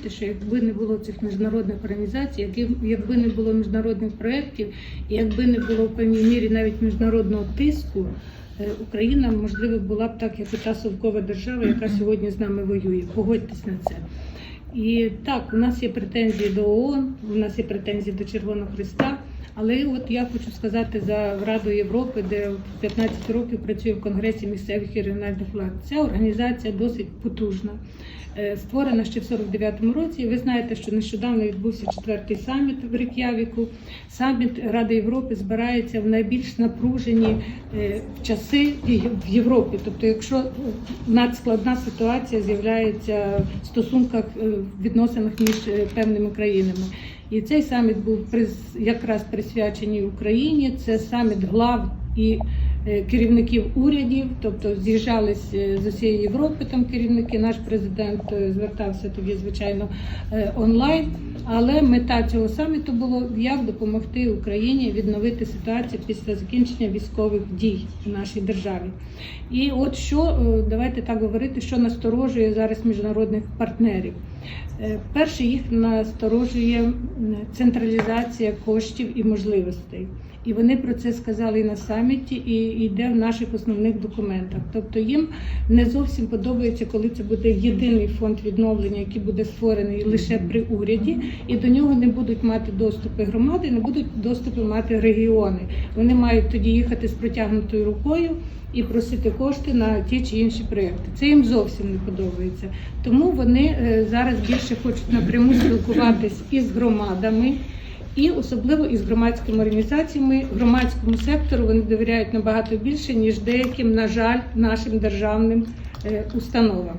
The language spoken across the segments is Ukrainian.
говорите, що якби не було цих міжнародних організацій, якби не було міжнародних проєктів, якби не було в певній мірі навіть міжнародного тиску, е, Україна, можливо, була б так, як і та совкова держава, яка сьогодні з нами воює. Погодьтесь на це. І так, у нас є претензії до ООН, у нас є претензії до Червоного Христа. Але от я хочу сказати за Раду Європи, де 15 років працює в Конгресі місцевих і регіональних влад. Ця організація досить потужна. Е, Створена ще в 49-му році. Ви знаєте, що нещодавно відбувся четвертий саміт в Рик'явіку. Саміт Ради Європи збирається в найбільш напружені е, часи в Європі. Тобто, якщо надскладна ситуація з'являється в стосунках е, в відносинах між певними країнами. І цей саміт був якраз присвячений Україні. Це саміт глав і е, керівників урядів, тобто з'їжджались е, з усієї Європи там керівники. Наш президент е, звертався тоді, звичайно, онлайн. Але мета цього саміту було як допомогти Україні відновити ситуацію після закінчення військових дій в нашій державі. І от що е, давайте так говорити, що насторожує зараз міжнародних партнерів. Е, Перше їх насторожує централізація коштів і можливостей. І вони про це сказали і на саміті, і йде в наших основних документах. Тобто їм не зовсім подобається, коли це буде єдиний фонд відновлення, який буде створений лише при уряді, і до нього не будуть мати доступи громади, не будуть доступи мати регіони. Вони мають тоді їхати з протягнутою рукою і просити кошти на ті чи інші проекти. Це їм зовсім не подобається. Тому вони е, зараз більше хочуть напряму спілкуватись із громадами. І особливо із громадськими організаціями, громадському сектору вони довіряють набагато більше, ніж деяким, на жаль, нашим державним е, установам.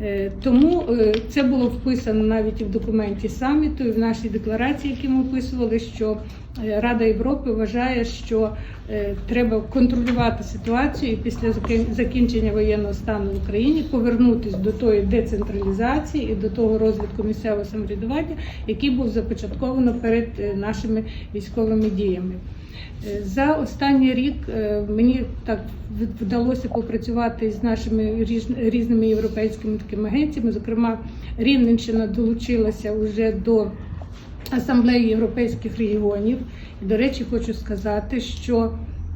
Е, Тому е, це було вписано навіть і в документі саміту, і в нашій декларації, які ми описували, що Рада Європи вважає, що е, треба контролювати ситуацію і після закін- закінчення воєнного стану в Україні повернутися до тої децентралізації і до того розвитку місцевого самоврядування, який був започатковано перед е, нашими військовими діями. Е, За останній рік мені так вдалося попрацювати з нашими різними європейськими такими агенціями. Зокрема, Рівненщина долучилася вже до асамблеї європейських регіонів. І, до речі, хочу сказати, що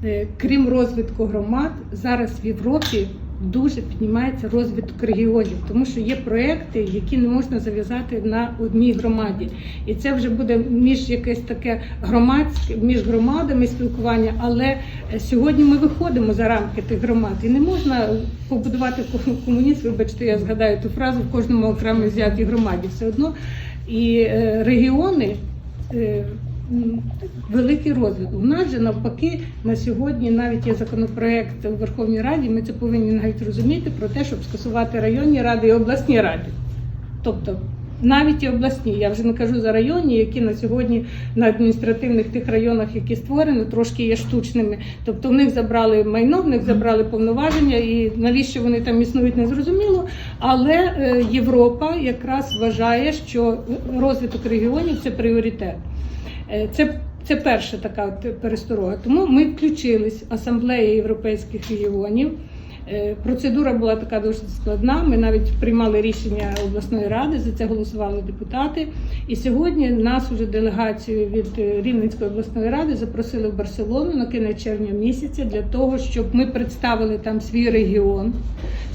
е, крім розвитку громад, зараз в Європі дуже піднімається розвиток регіонів, тому що є проекти, які не можна зав'язати на одній громаді. І це вже буде між якесь таке громадське, між громадами спілкування. Але е, сьогодні ми виходимо за рамки тих громад, і не можна побудувати ко- комуніст. Вибачте, я згадаю ту фразу в кожному окремо взятій громаді. Все одно і е, регіони. е, Великий розвиток. У нас же навпаки на сьогодні навіть є законопроект у Верховній Раді. Ми це повинні навіть розуміти про те, щоб скасувати районні ради і обласні ради. Тобто навіть і обласні, я вже не кажу за районні, які на сьогодні на адміністративних тих районах, які створені, трошки є штучними. Тобто в них забрали майно, в них забрали повноваження, і навіщо вони там існують, не зрозуміло. Але е, Європа якраз вважає, що розвиток регіонів це пріоритет. Е, Це, це перша така пересторога. Тому ми включились асамблеї європейських регіонів. Е, Процедура була така дуже складна. Ми навіть приймали рішення обласної ради, за це голосували депутати. І сьогодні нас уже делегацію від е, Рівненської обласної ради запросили в Барселону на кінець червня місяця для того, щоб ми представили там свій регіон,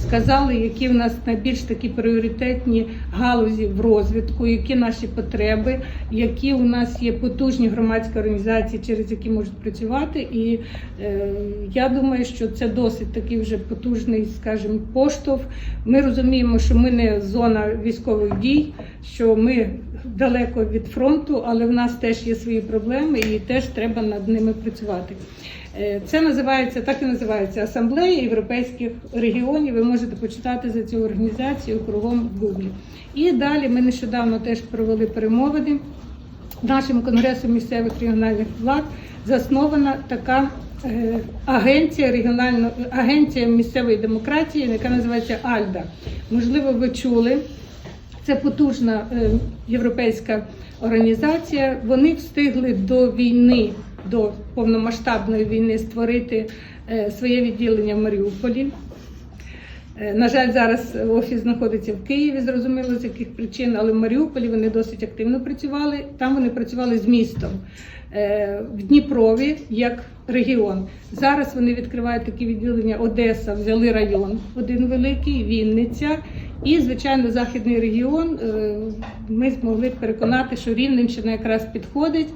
сказали, які в нас найбільш такі пріоритетні галузі в розвитку, які наші потреби, які у нас є потужні громадські організації, через які можуть працювати. І е, я думаю, що це досить такий вже потужний, скажімо, поштовх. Ми розуміємо, що ми не зона військових дій, що ми далеко від фронту, але в нас теж є свої проблеми і теж треба над ними працювати. Е, Це називається так і називається Асамблея європейських регіонів. Ви можете почитати за цю організацію кругом в Гуглі. І далі ми нещодавно теж провели перемовини. Нашим конгресом місцевих регіональних влад заснована така е, агенція регіонально агенція місцевої демократії, яка називається Альда. Можливо, ви чули. Це потужна е, європейська організація. Вони встигли до війни, до повномасштабної війни створити е, своє відділення в Маріуполі. Е, На жаль, зараз офіс знаходиться в Києві, зрозуміло з яких причин, але в Маріуполі вони досить активно працювали. Там вони працювали з містом Е, в Дніпрові як регіон. Зараз вони відкривають такі відділення Одеса, взяли район один великий, Вінниця. І, звичайно, західний регіон е, ми змогли переконати, що Рівненщина якраз підходить.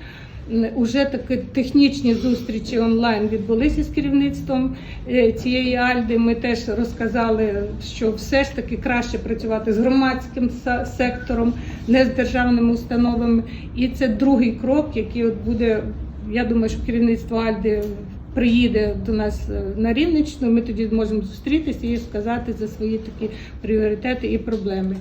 Уже такі технічні зустрічі онлайн відбулися з керівництвом е, цієї Альди. Ми теж розказали, що все ж таки краще працювати з громадським сектором, не з державними установами. І це другий крок, який от буде. Я думаю, що керівництво Альди приїде до нас е, на Рівненщину. Ми тоді зможемо зустрітися і сказати за свої такі пріоритети і проблеми.